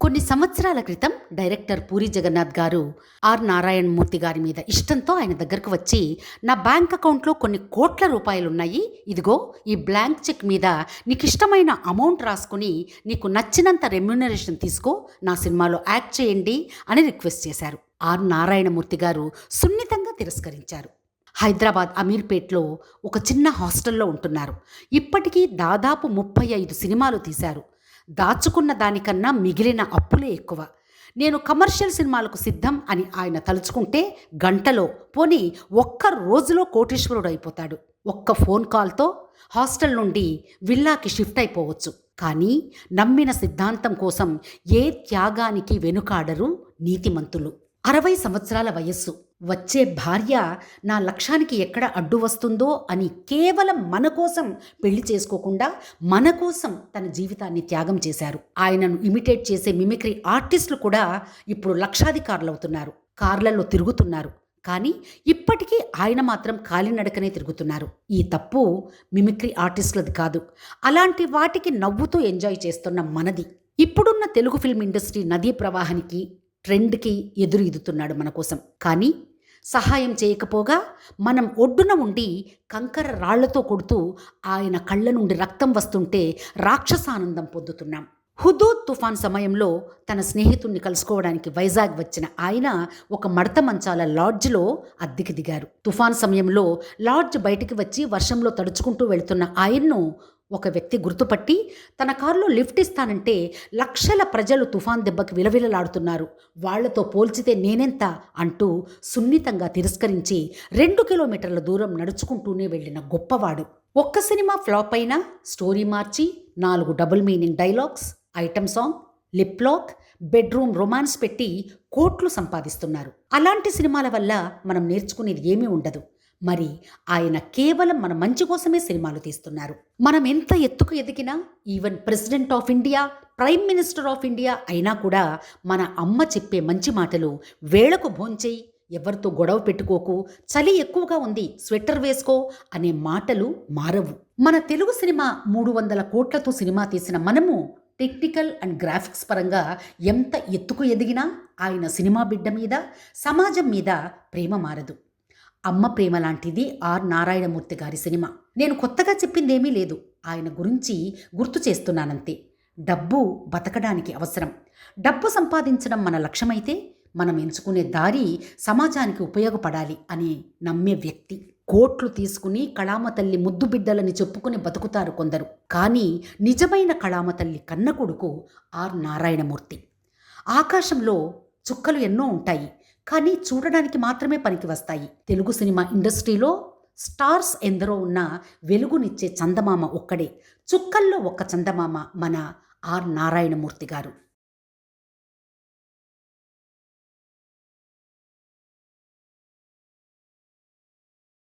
కొన్ని సంవత్సరాల క్రితం డైరెక్టర్ పూరి జగన్నాథ్ గారు ఆర్ నారాయణ మూర్తి గారి మీద ఇష్టంతో ఆయన దగ్గరకు వచ్చి నా బ్యాంక్ అకౌంట్లో కొన్ని కోట్ల రూపాయలు ఉన్నాయి ఇదిగో ఈ బ్లాంక్ చెక్ మీద నీకు ఇష్టమైన అమౌంట్ రాసుకుని నీకు నచ్చినంత రెమ్యునరేషన్ తీసుకో నా సినిమాలో యాక్ట్ చేయండి అని రిక్వెస్ట్ చేశారు. ఆర్ నారాయణమూర్తి గారు సున్నితంగా తిరస్కరించారు. హైదరాబాద్ అమీర్పేట్లో ఒక చిన్న హాస్టల్లో ఉంటున్నారు. ఇప్పటికీ దాదాపు ముప్పై ఐదు సినిమాలు తీశారు. దాచుకున్న దానికన్నా మిగిలిన అప్పులే ఎక్కువ. నేను కమర్షియల్ సినిమాలకు సిద్ధం అని ఆయన తలుచుకుంటే గంటలో పోనీ ఒక్క రోజులో కోటీశ్వరుడు అయిపోతాడు. ఒక్క ఫోన్ కాల్తో హాస్టల్ నుండి విల్లాకి షిఫ్ట్ అయిపోవచ్చు. కానీ నమ్మిన సిద్ధాంతం కోసం ఏ త్యాగానికి వెనుకాడరు నీతిమంతులు. అరవై సంవత్సరాల వయస్సు. వచ్చే భార్య నా లక్ష్యానికి ఎక్కడ అడ్డు వస్తుందో అని కేవలం మన కోసం పెళ్ళి చేసుకోకుండా మన కోసం తన జీవితాన్ని త్యాగం చేశారు. ఆయనను ఇమిటేట్ చేసే మిమిక్రీ ఆర్టిస్టులు కూడా ఇప్పుడు లక్షాధికారులు అవుతున్నారు కార్లలో తిరుగుతున్నారు. కానీ ఇప్పటికీ ఆయన మాత్రం కాలినడకనే తిరుగుతున్నారు. ఈ తప్పు మిమిక్రీ ఆర్టిస్టులది కాదు. అలాంటి వాటికి నవ్వుతూ ఎంజాయ్ చేస్తున్న మనది. ఇప్పుడున్న తెలుగు ఫిల్మ్ ఇండస్ట్రీ నదీ ప్రవాహానికి ట్రెండ్కి ఎదురు ఇదుతున్నాడు మన కోసం. కానీ సహాయం చేయకపోగా మనం ఒడ్డున ఉండి కంకర రాళ్ళతో కొడుతూ ఆయన కళ్ళ నుండి రక్తం వస్తుంటే రాక్షసానందం పొందుతున్నాం. హుదూద్ తుఫాన్ సమయంలో తన స్నేహితుణ్ణి కలుసుకోవడానికి వైజాగ్ వచ్చిన ఆయన ఒక మడత మంచాల లాడ్జ్లో అద్దెకి దిగారు. తుఫాన్ సమయంలో లాడ్జ్ బయటికి వచ్చి వర్షంలో తడుచుకుంటూ వెళుతున్న ఆయన్ను ఒక వ్యక్తి గుర్తుపట్టి తన కారులో లిఫ్ట్ ఇస్తానంటే లక్షల ప్రజలు తుఫాన్ దెబ్బకి విలవిలలాడుతున్నారు. వాళ్ళతో పోల్చితే నేనెంత? అంటూ సున్నితంగా తిరస్కరించి రెండు కిలోమీటర్ల దూరం నడుచుకుంటూనే వెళ్ళిన గొప్పవాడు. ఒక్క సినిమా ఫ్లాప్ అయినా స్టోరీ మార్చి నాలుగు double meaning dialogues item song lip lock bedroom romance పెట్టి కోట్లు సంపాదిస్తున్నారు. అలాంటి సినిమాల వల్ల మనం నేర్చుకునేది ఏమీ ఉండదు. మరి ఆయన కేవలం మన మంచి కోసమే సినిమాలు తీస్తున్నారు. మనం ఎంత ఎత్తుకు ఎదిగినా even president of India prime minister of India అయినా కూడా మన అమ్మ చెప్పే మంచి మాటలు వేళకు భోంచేయి ఎవరితో గొడవ పెట్టుకోకు చలి ఎక్కువగా ఉంది స్వెటర్ వేసుకో అనే మాటలు మారవు. మన తెలుగు సినిమా మూడు వందల కోట్లతో సినిమా తీసిన మనము టెక్నికల్ అండ్ గ్రాఫిక్స్ పరంగా ఎంత ఎత్తుకు ఎదిగినా ఆయన సినిమా బిడ్డ మీద సమాజం మీద ప్రేమ మారదు. అమ్మ ప్రేమ లాంటిది ఆర్ నారాయణమూర్తి గారి సినిమా. నేను కొత్తగా చెప్పిందేమీ లేదు. ఆయన గురించి గుర్తు చేస్తున్నానంతే. డబ్బు బతకడానికి అవసరం. డబ్బు సంపాదించడం మన లక్ష్యమైతే మనం ఎంచుకునే దారి సమాజానికి ఉపయోగపడాలి అని నమ్మే వ్యక్తి. కోట్లు తీసుకుని కళామతల్లి ముద్దు బిడ్డలని చెప్పుకుని బతుకుతారు కొందరు. కానీ నిజమైన కళామతల్లి కన్న కొడుకు ఆర్ నారాయణమూర్తి. ఆకాశంలో చుక్కలు ఎన్నో ఉంటాయి. కానీ చూడడానికి మాత్రమే పనికి వస్తాయి. తెలుగు సినిమా ఇండస్ట్రీలో స్టార్స్ ఎందరో ఉన్న వెలుగునిచ్చే చందమామ ఒక్కడే. చుక్కల్లో ఒక్క చందమామ మన ఆర్ నారాయణమూర్తి గారు.